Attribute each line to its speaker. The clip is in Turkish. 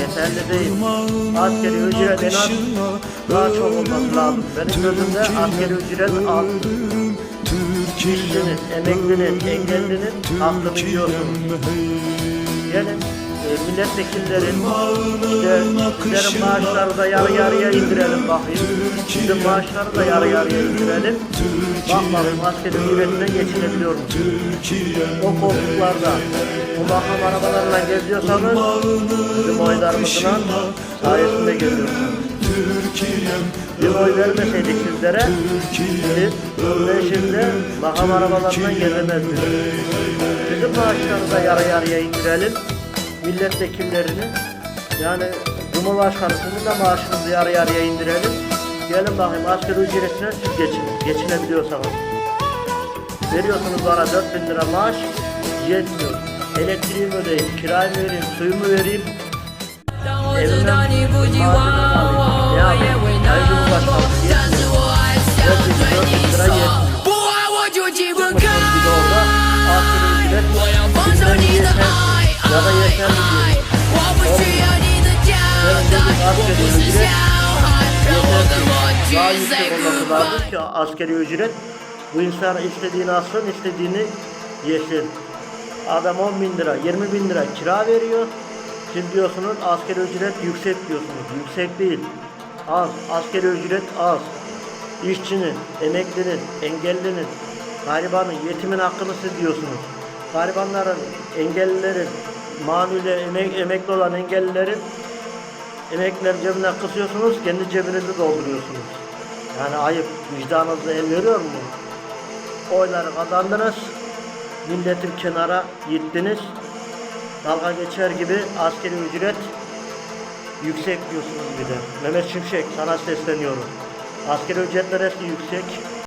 Speaker 1: yeterli değil. Askeri ücret en az daha çok olması lazım. Benim gözümde askeri ücret az. İşçinin, emeklinin, engellinin hakkını yiyorsunuz. Gelin e, milletvekillerin işte sizlerin maaşları da yarı yarıya indirelim bakayım. Sizin maaşları da yarı yarıya indirelim. Bak bakayım askeri ücretine geçinebiliyor? O koltuklarda o makam arabalarla geziyorsanız bizim oylarımızla sayesinde geziyorsunuz. Bir oy vermeseydik sizlere siz ben şimdi makam arabalarından gezemezdiniz. Bizim maaşları da yarı yarıya indirelim milletvekillerini yani Cumhurbaşkanısını da maaşınızı yarı yarıya indirelim. Gelin bakayım asgari ücretine siz geçin. Geçinebiliyorsanız. Veriyorsunuz bana 4000 lira maaş yetmiyor. Elektriğimi ödeyeyim, kirayı vereyim, suyumu vereyim.
Speaker 2: Evime maaşımı alayım. Ne yapayım? Sayın Cumhurbaşkanı
Speaker 1: bir de daha yüksek olması lazım ki asgari ücret bu insan istediğini alsın, istediğini yesin. Adam 10 bin lira, 20 bin lira kira veriyor. Siz diyorsunuz asgari ücret yüksek diyorsunuz. Yüksek değil. Az. Asgari ücret az. İşçinin, emeklinin, engellinin, garibanın, yetimin hakkını siz diyorsunuz. Garibanların, engellilerin, manuyle emek, emekli olan engellilerin emekler cebinden kısıyorsunuz, kendi cebinizi dolduruyorsunuz. Yani ayıp, vicdanınızda el veriyor mu? Oyları kazandınız, milletin kenara gittiniz, dalga geçer gibi askeri ücret yüksek diyorsunuz bir de. Mehmet Şimşek sana sesleniyorum. Askeri ücretler eski yüksek,